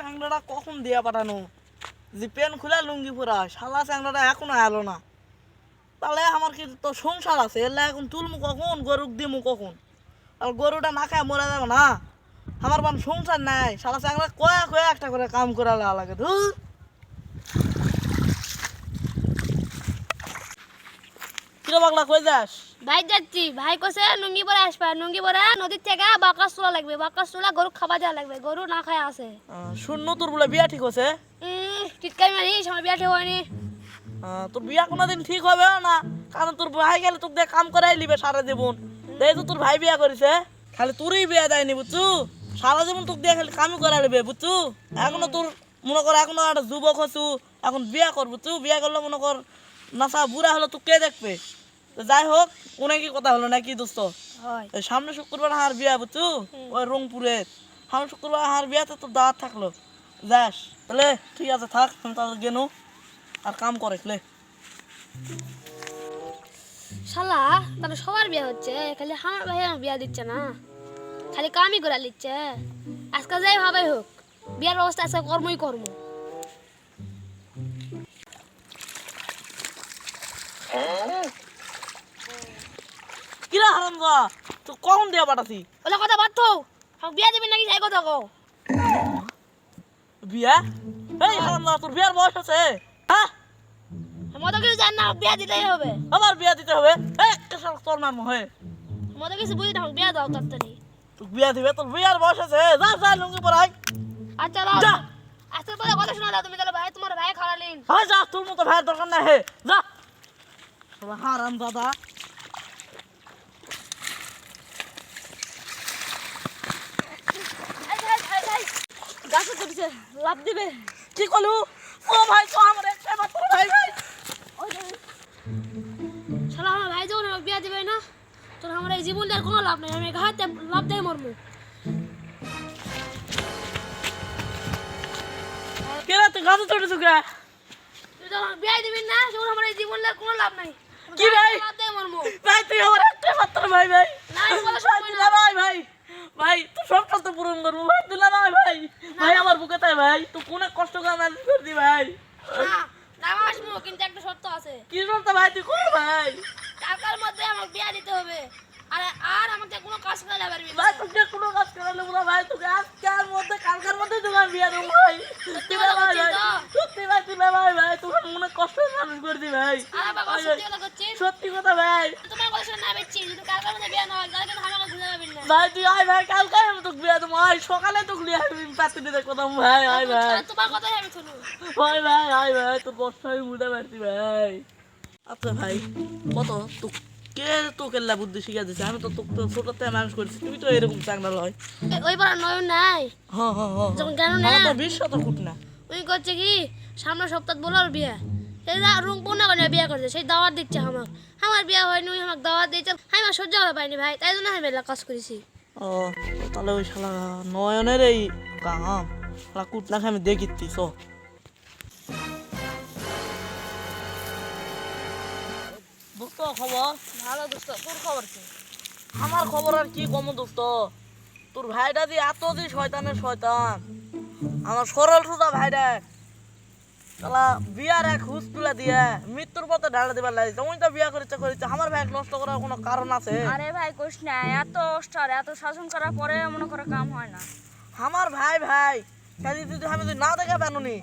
চ্যাংড়াটা কখন দিয়া পাঠানো? যে পেন খুলে লুঙ্গি পুরা, শালা চ্যাংলাটা এখনও এলো না। তাহলে আমার কি তো সংসার আছে? এলে এখন তুলমু কখন? গরুক দিমু কখন? আর গরুটা না খায় মরে যাবে না। আমার বান সংসার নাই। শালা চ্যাংড়া কয়া কয়া একটা করে কাম করা লাগে ধুর। কিরে পাগলা কই যাস? ভাই যাচ্ছি। ভাই কোসে লুঙ্গি পরে আসবে। লুঙ্গি পরে নদীর থেকে বাকাস তোলা লাগবে। বাকাস তোলা গরু খাবার দেওয়া লাগবে। গরু না খায় আছে। শূন্য তোর বলে বিয়া ঠিক হচ্ছে মারিস আমার বিয়া ঠিক হয়নি। তোর বিয়া কোনোদিন ঠিক হবে না? কারণ তোর ভাই গেলে তোকে দিয়ে কাম করাই লিবে সারা জীবন। দেখ তো তোর ভাই বিয়া করেছে খালি তোরই বিয়া দেয়নি বুঝছু? সারা জীবন তোকে দিয়ে খালি কামই করাই লিবে বুঝছু? এখনও তোর মনে কর এখনও একটা যুবক হচ্ছু এখন বিয়া কর বুঝছু? বিয়া করলে মনে কর নাসা বুড়া হলো তুই কে দেখবে? তো যাই হোক কোনে কি কথা হলো নাকি দোস্ত? সামনে শুক্রবার হার বিয়া বুঝছু? ওই রংপুরের। সামনে শুক্রবার হার বিয়াতে তোর দাওয়াত থাকল। যাস তাহলে ঠিক আছে থাক আমি তাহলে গেনু আর কাম করে লে। শালা তাহলে সবার বিয়া হচ্ছে? খালি আমার ভাই বিয়া দিচ্ছে না? খালি কামই করে নিচ্ছে? আজকে যাই ভাবে হোক। বিয়ার ব্যবস্থা আজকে কর্মই কর্ম। হারাম যা তুই কখন দিয়ে পাঠাছি ওলা কথা বাদ তো। আমাকে বিয়া দিবি নাকি সেই কথা কও। বিয়া? এই হারাম যা তোর বিয়ার বয়স আছে। হ্যাঁ মতো কিছু জান না বিয়া দিতেই হবে। আবার বিয়া দিতে হবে। এই শালা তোর নাম হয়ে মতো কিছু বুঝি না বিয়া দাও তাড়াতাড়ি তুই বিয়া দিবে তোর বিয়ার বয়স আছে যা যা লুঙ্গি পরাই আচ্ছা যা। আজকে তোর কথা শোনা দাও তুমি তাহলে ভাই তোমার ভাই খাওয়ালিন হ্যাঁ যা তোর মতো ভাইয়ের দরকার নাই হে। যা। হারাম দাদা। গাছে লাভ দিবে। কি করলু ও ভাই তো আমার ভাই। ভাই শালা আমার ভাই যখন বিয়া দিবে না তোর আমার এই জীবন দেওয়ার কোনো লাভ নেই। আমি ঘাতে লাভ দেয় মরমু কে রে তুই গাছে চড়ে চুকে তুই বিয়া দিবি না তখন আমার এই জীবন দেওয়ার কোনো লাভ নাই। কি ভাই? ঘাতে লাভ দেয় মরমু ভাই তুই আমার একটা মাত্র ভাই। ভাই না, ভাই ভাই। ভাই তুই সব কষ্ট পূরণ করব। ভাই তুই না ভাই ভাই? ভাই আমার বুকে তাই ভাই। তুই কোন কষ্ট করে ম্যানেজ করবি ভাই। না আসব কিন্তু একটা শর্ত আছে। কি শর্ত ভাই? তুই কর ভাই? টাকার মধ্যে আমাকে বিয়া দিতে হবে। আর আর আমাকে কোনো কাজ করে পারবি ভাই তোকে কোনো কাজ করে নেব না ভাই। তোকে আজকের মধ্যে কালকের মধ্যে আমি বিয়ে দেবো ভাই। সত্যি ভাই ভাই। সত্যি ভাই তুই ভাই ভাই। তোকে মনে কষ্ট ম্যানেজ করবি ভাই। আর বাবা সত্যি কথা করছিস সত্যি কথা ভাই। তোমার কথা শুনে না বেচছি। যদি কালকের মধ্যে বিয়া না হয় কিন্তু আমাকে ঘুরে ভাই তুই আয় ভাই কালকে আমি তোকে বিয়ে দেবো। আয় সকালে তোকে নিয়ে আসবি পাতি দিতে কোথাও ভাই আয় ভাই। তোমার কথাই আমি শুনু ভাই ভাই আয় ভাই তোর কষ্ট আমি পারছি ভাই। আচ্ছা ভাই কত? তো কে তোকে লা বুদ্ধি শিখা দিছে আমি তো তোকে তো ছোট থেকে মানুষ করছি। তুই তো এরকম চাংড়া লয় ওই পাড়া নয়ন নাই? হ্যাঁ হ্যাঁ হ্যাঁ যখন কেন না আমার তো বিশ্ব তো খুট না। ওই করছে কি? সামনে সপ্তাহ বলার বিয়া। সেই রুম পূর্ণ করে বিয়া করছে সেই দাওয়াত দিচ্ছে আমাকে। আমার বিয়া হয়নি আমাকে দাওয়াত দিয়েছে। আমি আর সহ্য করা পাইনি ভাই তাই জন্য আমি এলা কাজ করেছি। ও তাহলে ওই শালা নয়নের এই কাম শালা কুটনাকে আমি দেখিচ্ছি সো দোস্ত খবর? ভালো দোস্ত তোর খবর কি? আমার খবর আর কি কম দোস্ত? তোর ভাইটা দিয়ে এত দি শয়তানের শয়তান। আমার সরল সুদা ভাইটা। শালা বিয়ার এক হুস তুলে দিয়ে মৃত্যুর পথে ঢালা দিবার লাগে। তুমি তো বিয়া করেছে করেছে। আমার ভাই নষ্ট করার কোনো কারণ আছে? আরে ভাই কোশ না এত অস্টার এত শাসন করার পরে মনে করে কাম হয় না। আমার ভাই ভাই কাজে যদি আমি যদি না দেখে পেনুনি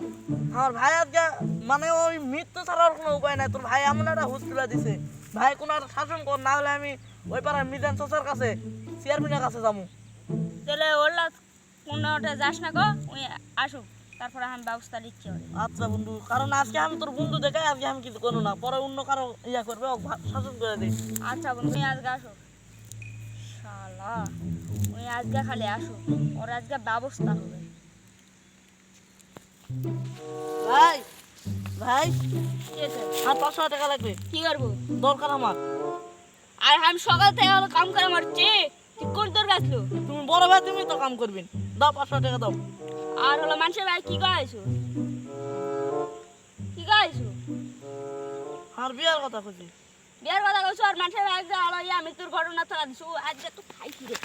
আমার ভাই আজকে মানে ওই মৃত্যু ছাড়ার কোনো উপায় নাই। তোর ভাই এমন একটা হুস তুলে দিছে। ভাই কোনো একটা শাসন কর না হলে আমি ওই পাড়ার মিজান চাচার কাছে চেয়ারম্যানের কাছে যাব। তাহলে ওরলা কোনোটা যাস না গো আসুক। তারপরে আমি ব্যবস্থা নিচ্ছি। আচ্ছা বন্ধু কারণ আজকে আমি তোর বন্ধু দেখে আজকে আমি কিছু করব না। পরে অন্য কারও ইয়া করবে শাসন করে দিই আচ্ছা বন্ধু আজকে আসো। শালা ওই আজকে খালি আসো। ওর আজকে ব্যবস্থা হবে। ভাই ভাই আর পাঁচশো টাকা লাগবে। কি করব? দরকার আমার। আর আমি সকাল থেকে হলো কাম করে মারছি। কোন তোর গাছলো তুমি বড় ভাই তুমি তো কাম করবেন দাও পাঁচশো টাকা দাও। আর হলো মানুষের ভাই কি গাইছো কি গাইছো আর বিয়ার কথা কইছি। বিয়ার কথা কইছো আর মানুষের ভাই যে আলো ইয়া মৃত্যুর ঘটনা থাকা দিছো আজকে তো খাইছি রে।